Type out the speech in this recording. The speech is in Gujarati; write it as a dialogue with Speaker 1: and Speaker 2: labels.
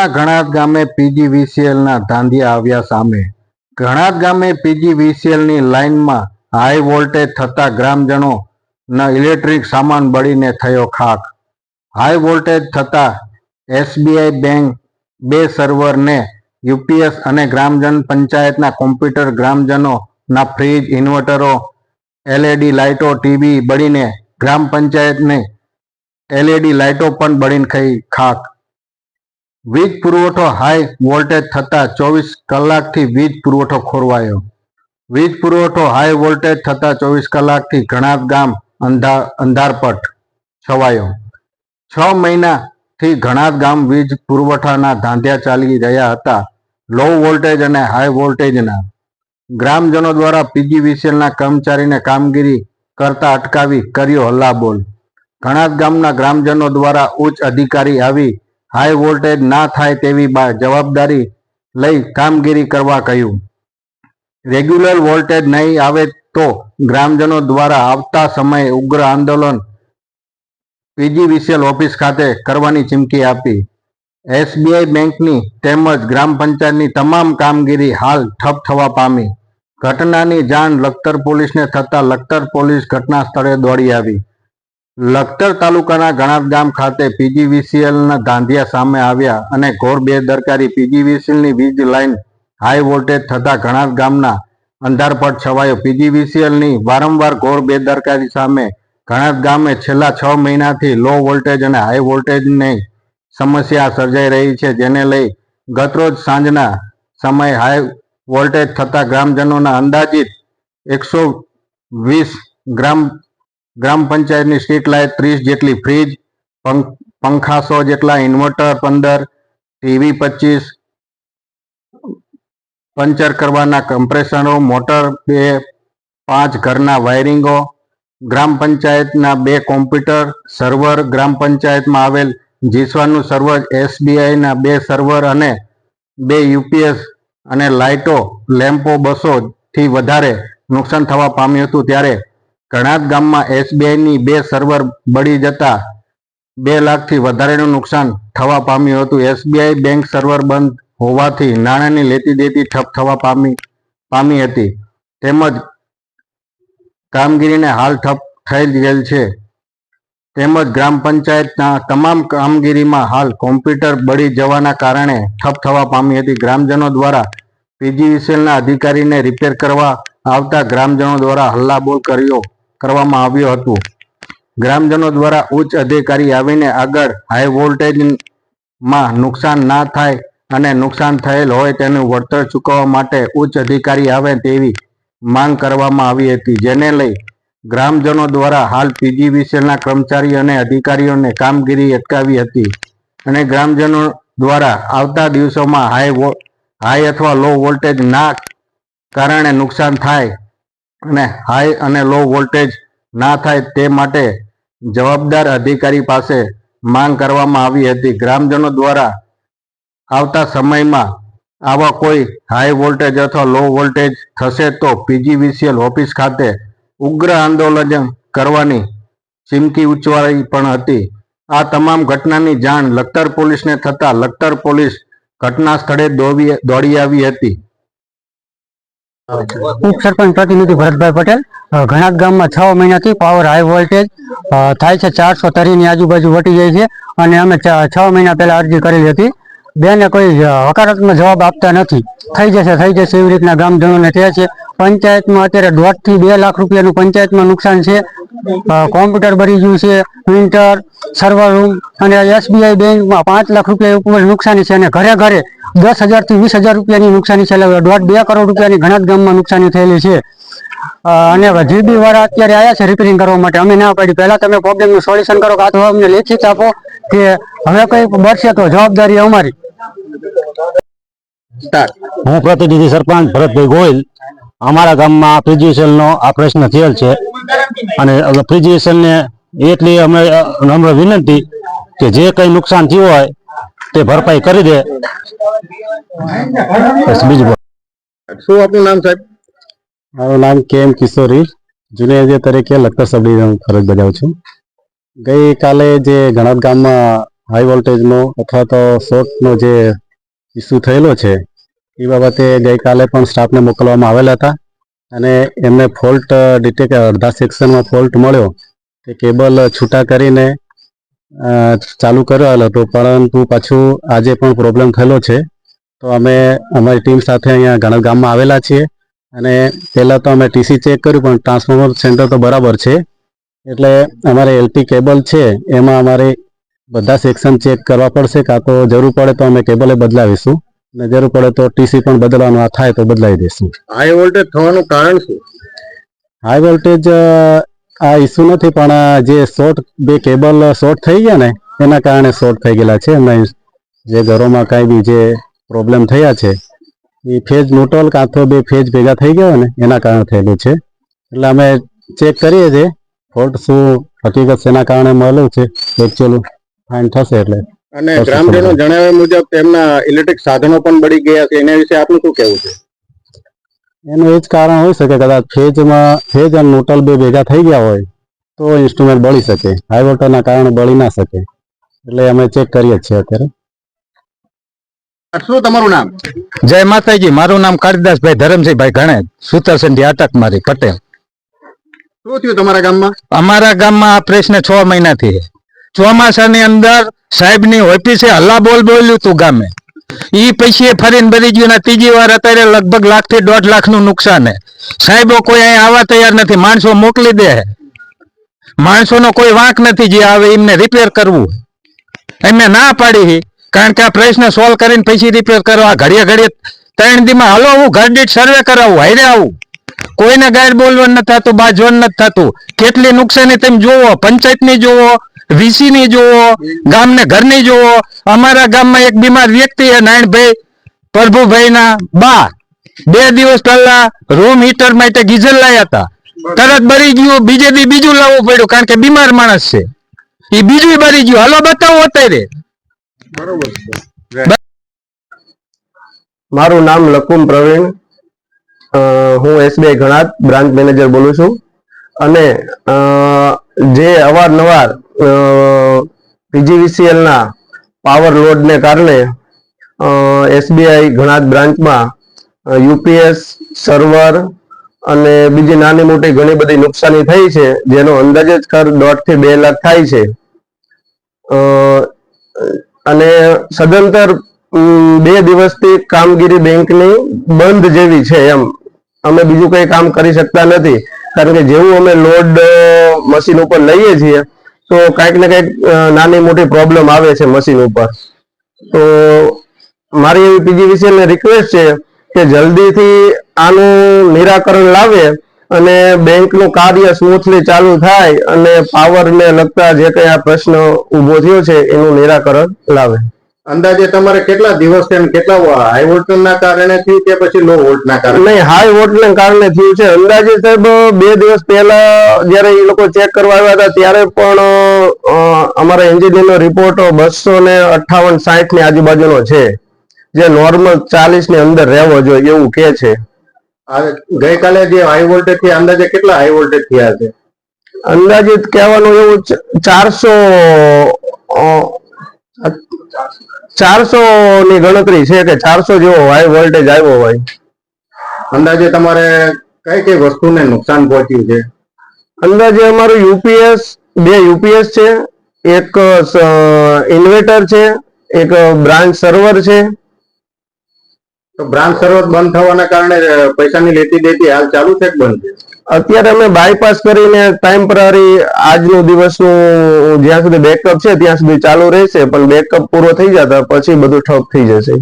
Speaker 1: ભરૂચના ઘણાદ ગામે પીજીવીસીએલના ધાંધિયા આવ્યા સામે. ઘણાદ ગામે પીજીવીસીએલની લાઇનમાં હાઈ વોલ્ટેજ થતા ગ્રામજનોના ઇલેક્ટ્રિક સામાન બળીને થયો ખાક. હાઈ વોલ્ટેજ થતા એસબીઆઈ બેંક બે સર્વરને યુપીએસ અને ગ્રામજન પંચાયતના કોમ્પ્યુટર ગ્રામજનોના ફ્રીજ, ઇન્વર્ટરો, એલઈડી લાઇટો ટીવી બળીને ગ્રામ પંચાયતને એલઈડી લાઇટો પણ બળીને ખાક. વીજ પુરવઠો હાઈ વોલ્ટેજ થતા ચોવીસ કલાકથી વીજ પુરવઠો ખોરવાયો. વીજ પુરવઠો હાઈ વોલ્ટેજ થતા ચોવીસ કલાકથી ઘણા ગામ અંધા, અંધારપટ છવાયો. છ મહિનાથી ઘણા ગામ વીજ પુરવઠાના ધાંધ્યા ચાલી રહ્યા હતા. લો વોલ્ટેજ અને હાઈ વોલ્ટેજના ગ્રામજનો દ્વારા પીજીવીસીએલના કર્મચારીને કામગીરી કરતા અટકાવી કર્યો હલ્લાબોલ. ઘણા ગામના ગ્રામજનો દ્વારા ઉચ્ચ અધિકારી આવી હાઈ વોલ્ટેજ ના થાય તેવી જવાબદારી લઈ કામગીરી કરવા કહ્યું. રેગ્યુલર વોલ્ટેજ નહીં આવે તો ગ્રામજનો દ્વારા આવતા સમયે ઉગ્ર આંદોલન પીજીવીસીએલ ઓફિસ ખાતે કરવાની ચીમકી આપી. એસબીઆઈ બેંકની તેમજ ગ્રામ પંચાયતની તમામ કામગીરી હાલ ઠપ થવા પામી. ઘટનાની જાણ લખતર પોલીસને થતા લખતર પોલીસ ઘટના સ્થળે દોડી આવી. લખતર તાલુકાના ગણાત ગામ ખાતે પીજીવીસીએલના ધાંધિયા સામે આવ્યા અને ઘોર બેદરકારી પીજીવીસીએલની વીજ લાઇન હાઈ વોલ્ટેજ થતા ઘણાત ગામના અંધારપટ છવાયો. પીજીવીસીએલની વારંવાર ઘોર બેદરકારી સામે ઘણાત ગામે છેલ્લા છ મહિનાથી લો વોલ્ટેજ અને હાઈ વોલ્ટેજની સમસ્યા સર્જાઈ રહી છે, જેને લઈ ગતરોજ સાંજના સમયે હાઈ વોલ્ટેજ થતા ગ્રામજનોના અંદાજિત એકસો વીસ ગ્રામ ગ્રામ પંચાયતની સ્ટ્રીટ લાઇટ ત્રીસ જેટલી ફ્રીજ, પંખ- સો જેટલા ઇન્વર્ટર પંદર, ટીવી પચીસ, પંચર કરવાના કમ્પ્રેસરો મોટર બે, પાંચ ઘરના વાયરિંગો, ગ્રામ પંચાયતના બે કોમ્પ્યુટર, સર્વર ગ્રામ પંચાયતમાં આવેલ જીસવાનું સર્વર, એસબીઆઈના બે સર્વર અને બે યુપીએસ અને લાઇટો, લેમ્પો બસોથી વધારે નુકસાન થવા પામ્યું હતું ત્યારે ઘણાત ગામમાં એસબીઆઈની બે સર્વર બળી જતા બે લાખથી વધારેનું નુકસાન થવા પામ્યું હતું. એસબીઆઈ બેંક સર્વર બંધ હોવાથી નાણાંની લેતી દેતી ઠપ થવા પામી પામી હતી. તેમજ કામગીરીને હાલ ઠપ થઈ ગયેલ છે. તેમજ ગ્રામ પંચાયતના તમામ કામગીરીમાં હાલ કોમ્પ્યુટર બળી જવાના કારણે ઠપ થવા પામી હતી. ગ્રામજનો દ્વારા પીજીવીસીએલના અધિકારીને રિપેર કરવા આવતા ગ્રામજનો દ્વારા હલ્લાબોલ કર્યો. કરવામાં આવ્યું હતું. ગ્રામજનો દ્વારા ઉચ્ચ અધિકારી આવીને આગળ હાઈ વોલ્ટેજમાં નુકસાન ના થાય અને નુકસાન થયેલ હોય તેનું વળતર ચૂકવવા માટે ઉચ્ચ અધિકારી આવે તેવી માંગ કરવામાં આવી હતી. જેને લઈ ગ્રામજનો દ્વારા હાલ પીજીવીસીએલના કર્મચારી અને અધિકારીઓને કામગીરી અટકાવી હતી અને ગ્રામજનો દ્વારા આવતા દિવસોમાં હાઈ હાઈ અથવા લો વોલ્ટેજ ના કારણે નુકસાન થાય અને હાઈ અને લો વોલ્ટેજ ના થાય તે માટે જવાબદાર અધિકારી પાસે માંગ કરવામાં આવી હતી. ગ્રામજનો દ્વારા આવતા સમયમાં આવા કોઈ હાઈ વોલ્ટેજ અથવા લો વોલ્ટેજ થશે તો પીજીવીસીએલ ઓફિસ ખાતે ઉગ્ર આંદોલન કરવાની ચીમકી ઉચ્ચારી પણ હતી. આ તમામ ઘટનાની જાણ લખતર પોલીસને થતાં લખતર પોલીસ ઘટના સ્થળે દોડી દોડી આવી હતી.
Speaker 2: ઉપસરપંચ પ્રતિનિધિ ભરતભાઈ પટેલ. ઘણા ગામમાં છ મહિનાથી પાવર હાઈ વોલ્ટેજ થાય છે ચારસો તરીની આજુબાજુ વટી જાય છે અને અમે છ મહિના પહેલા અરજી કરેલી હતી. બેને કોઈ હકારાત્મક જવાબ આપતા નથી. થઈ જશે થઈ જશે એવી રીતના ગામજનોને કહે છે. પંચાયતમાં અત્યારે દોઢથી બે લાખ રૂપિયાનું પંચાયતમાં નુકસાન છે. કોમ્પ્યુટર બળી ગયું છે, પ્રિન્ટર સર્વર રૂમ અને એસબીઆઈ બેંકમાં પાંચ લાખ રૂપિયા ઉપર નુકસાની છે અને ઘરે ઘરે દસ હજારથી વીસ હજાર રૂપિયાની નુકસાની છે. દોઢ બે કરોડ રૂપિયાની ઘણા જ ગામમાં નુકસાની થયેલી છે. અને જીબી વાળા અત્યારે આવ્યા છે રિપેરિંગ કરવા માટે, અમે ના પાડી. પહેલા તમે પ્રોબ્લેમનું સોલ્યુશન કરો કાં તો અમને લેખિત આપો કે હવે કંઈ બળશે તો જવાબદારી અમારી.
Speaker 3: હું પ્રતિનિધિ સરપંચ ભરતભાઈ ગોયલ અમારા ગામમાં ફ્રીજીએસએલ આ પ્રશ્ન થયેલ છે. અને ફ્રીજીએસએલ ને એટલી અમે નમ્ર વિનંતી કે જે કંઈ નુકસાન થયું હોય તે ભરપાઈ કરી દે. બસ બીજું.
Speaker 1: શું આપનું નામ સાહેબ?
Speaker 3: મારું નામ કે એમ કિશોરી. જુનેજે તરીકે લખતર સબ ડિવિઝન ફરજ બજાવું છું. ગઈકાલે જે ગણાત ગામમાં હાઈ વોલ્ટેજનો અથવા તો શોર્ટનો જે ઇસ્યુ થયેલો છે એ બાબતે ગઈકાલે પણ સ્ટાફને મોકલવામાં આવેલા હતા અને એમને ફોલ્ટ ડિટેક અડધા સેક્શનમાં ફોલ્ટ મળ્યો તે કેબલ છૂટા કરીને ચાલુ કરેલો હતો. પરંતુ પાછું આજે પણ પ્રોબ્લેમ થયેલો છે. તો અમે અમારી ટીમ સાથે અહીંયા ઘણા ગામમાં આવેલા છીએ અને પહેલાં તો અમે ટીસી ચેક કર્યું, પણ ટ્રાન્સફોર્મર સેન્ટર તો બરાબર છે. એટલે અમારે એલપી કેબલ છે, એમાં અમારે બધા સેક્શન ચેક કરવા પડશે, કાં તો જરૂર પડે તો અમે કેબલે બદલાવીશું. અને જરૂર પડે તો ટીસી પણ બદલવાનું આ થાય તો બદલાવી દઈશું
Speaker 4: હાઈ વોલ્ટેજ થવાનું કારણ શું?
Speaker 3: હાઈ વોલ્ટેજ આ ઇસ્યુ નથી પણ આ જે શોર્ટ બે કેબલ શોર્ટ થઈ ગયા ને એના કારણે શોર્ટ થઈ ગયેલા છે. એમના જે ઘરોમાં કાંઈ બી જે પ્રોબ્લેમ થયા છે એ ફેજ ન્યુટ્રલ કાં તો બે ફેજ ભેગા થઈ ગયા ને એના કારણે થયેલું છે. એટલે અમે ચેક કરીએ છીએ ફોલ્ટ શું હકીકત શેના કારણે મળેલું છે એકચ્યુઅલ ફાઇન થશે એટલે.
Speaker 4: અને ગ્રામજનો જણાવ્યા મુજબ તેમના ઇલેક્ટ્રિક સાધનો પણ બળી ગયા છે. એના વિશે આપનું શું કહેવું છે?
Speaker 3: એનું એ જ કારણ હોઈ શકે કદાચ ફેજમાં ફેજ અને ન્યુટ્રલ બે ભેગા થઈ ગયા હોય તો ઇન્સ્ટ્રુમેન્ટ બળી શકે. હાઈ વોલ્ટેજના કારણે બળી ના શકે. એટલે અમે ચેક કરીએ છીએ અત્યારે.
Speaker 4: શું તમારું નામ?
Speaker 1: જય માતાજી મારું નામ કાળીદાસભાઈ ધરમસિંહભાઈ ગણેશ સુતરસંધી અટક મારી પટેલ.
Speaker 4: શું થયું તમારા ગામમાં?
Speaker 1: અમારા ગામમાં આ પ્રશ્ન છ મહિનાથી ચોમાસાની અંદર સાહેબની ઓફિસે હલ્લા બોલ બોલ્યું તું ગામે. ઈ પૈસે ફરીને ભરી ગયું ત્રીજી વાર અત્યારે લગભગ લાખથી દોઢ લાખનું નુકસાન હે. સાહેબો કોઈ અહીં આવવા તૈયાર નથી, માણસો મોકલી દે. માણસોનો કોઈ વાંક નથી જે આવે એમને રિપેર કરવું એમને ના પાડી. કારણ કે આ પ્રશ્ન સોલ્વ કરીને પછી રિપેર કરવા ઘડીએ ઘડીએ ત્રણ દીમાં, હલો, હું ઘર દીઠ સર્વે કરાવું, હારે આવું. કોઈને ગાયર બોલવાનું નથી થતું, બાજવાનું નથી થતું. કેટલી નુકસાની તમે જોવો પંચાયતની જોવો વીસી જુઓ ગામને ઘરની જુઓ અમારા ગામમાં એક બીમાર વ્યક્તિ છે નારાયણભાઈ પ્રભુભાઈ ના બા. બે દિવસ પહેલા રૂમ હીટર માટે ગીઝર લાયા હતા. તરત ભરી ગયું બીજે દી બીજું લાવવું પડ્યું કારણ કે બીમાર માણસ છે. એ બીજું બળી ગયું. હાલો બતાવો અત્યારે.
Speaker 5: મારું નામ લકુમ પ્રવીણ. હું એસબીઆઈ ઘણા બ્રાન્ચ મેનેજર બોલું છું. અને જે અવારનવાર પીજીવીસીએલ ના પાવર લોડને કારણે એસબીઆઈ ઘણાત બ્રાન્ચમાં યુપીએસ સર્વર અને બીજી નાની મોટી ઘણી બધી નુકસાની થઈ છે, જેનો અંદાજે જ કર દોઢથી બે લાખ થાય છે. અને સદંતર બે દિવસથી કામગીરી બેંકની બંધ જેવી છે એમ. અમે બીજું કઈ કામ કરી શકતા નથી, કારણ કે જેવું અમે લોડ મશીન ઉપર લઈએ છીએ તો કાંઈક ને કાંઈક નાની મોટી પ્રોબ્લેમ આવે છે મશીન ઉપર. તો મારી એવી પીજીવીસીએલ ને રિક્વેસ્ટ છે કે જલ્દીથી આનું નિરાકરણ લાવે અને બેંકનું કાર્ય સ્મૂથલી ચાલુ થાય અને પાવરને લગતા જે કયા પ્રશ્ન ઊભો થયો છે એનું નિરાકરણ લાવે.
Speaker 4: અંદાજે તમારે કેટલા દિવસ કેટલા હાઈ વોલ્ટેજ ના કારણે થયું કે પછી લો વોલ્ટ ના કારણે?
Speaker 5: નહીં હાઈ વોટને કારણે થયું છે. અંદાજે સાહેબ બે દિવસ પહેલા જ્યારે એ લોકો ચેક કરવા આવ્યા હતા ત્યારે પણ અમારા એન્જિનિયર નો રિપોર્ટ બસો ને અઠ્ઠાવન સાઠની આજુબાજુનો છે. જે નોર્મલ ચાલીસની અંદર રહેવો જોઈએ એવું કે છે.
Speaker 4: ગઈકાલે જે હાઈ વોલ્ટેજથી અંદાજે કેટલા હાઈ વોલ્ટેજ થયા છે?
Speaker 5: અંદાજિત કહેવાનું એવું ચારસો ચારસો ની ગણતરી છે કે ચારસો જેવો હાઈ વોલ્ટેજ આવ્યો હોય.
Speaker 4: અંદાજે તમારે કઈ કઈ વસ્તુને નુકસાન પહોંચ્યું છે?
Speaker 5: અંદાજે અમારું યુપીએસ બે યુપીએસ છે એક ઇન્વેટર છે એક બ્રાન્ચ સર્વર છે.
Speaker 4: તો બ્રાન્ચ સર્વર બંધ થવાના કારણે પૈસાની લેતી દેતી હાલ ચાલુ છે કે બંધ છે?
Speaker 5: અત્યારે અમે બાયપાસ કરીને ટેમ્પરરી આજનું દિવસનું જ્યાં સુધી બેકઅપ છે ત્યાં સુધી ચાલુ રહેશે, પણ બેકઅપ પૂરો થઈ જતા પછી બધું ઠપ થઈ જશે.